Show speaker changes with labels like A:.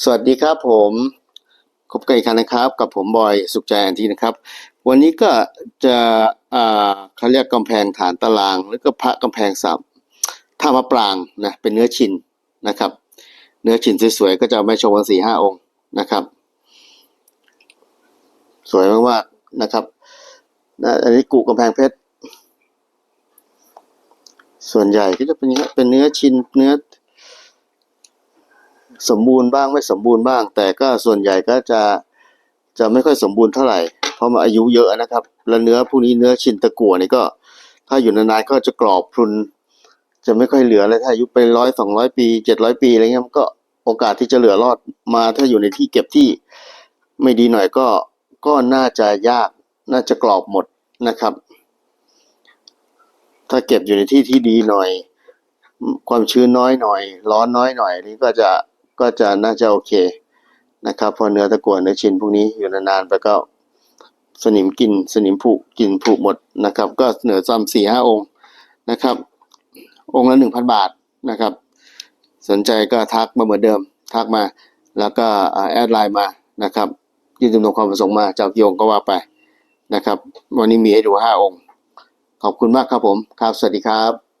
A: สวัสดีครับผมพบกันอีกครั้งนะครับ กับผมบอยสุขใจแอนทีนะครับ วันนี้ก็จะเขาเรียกกำแพงฐานตาราง หรือก็พระกำแพงสามท่ามะปรางนะเป็นเนื้อชินนะครับ เนื้อชินสวยๆก็จะเอามาโชว์กันสี่ห้าองค์นะครับ สวยมากๆนะครับนะอันนี้กูกำแพงเพชรส่วนใหญ่ก็จะเป็นเป็นเนื้อชินเนื้อ สมบูรณ์บ้างไม่สมบูรณ์บ้าง แต่ก็ส่วนใหญ่ก็จะจะไม่ค่อยสมบูรณ์เท่าไหร่ เพราะมันอายุเยอะนะครับ แล้วเนื้อพวกนี้เนื้อชินตะกั่วนี่ก็ ถ้าอยู่นานๆก็จะกรอบพรุน จะไม่ค่อยเหลือเลยถ้าอายุไปร้อยสองร้อยปีเจ็ดร้อยปีอะไรเงี้ยมันก็โอกาสที่จะเหลือรอดมา ถ้าอยู่ในที่เก็บที่ไม่ดีหน่อยก็ก็น่าจะยากน่าจะกรอบหมดนะครับ ถ้าเก็บอยู่ในที่ที่ดีหน่อย ความชื้นน้อยหน่อย ร้อนน้อยหน่อยนี่ก็จะ ก็จะน่าจะโอเคนะครับพอเนื้อตะกั่วเนื้อชิ้นพวกนี้อยู่นานๆไปก็สนิมกินสนิมผุกินผุหมดนะครับ ก็เหนือซ้ำสี่ห้าองค์นะครับ องค์ละหนึ่งพันบาทนะครับ สนใจก็ทักมาเหมือนเดิม ทักมาแล้วก็แอดไลน์มานะครับยื่นจำนวนความประสงค์มาเจ้ากี่องก็ว่าไปนะครับ วันนี้มีให้ดูห้าองค์ ขอบคุณมากครับผม ครับ สวัสดีครับ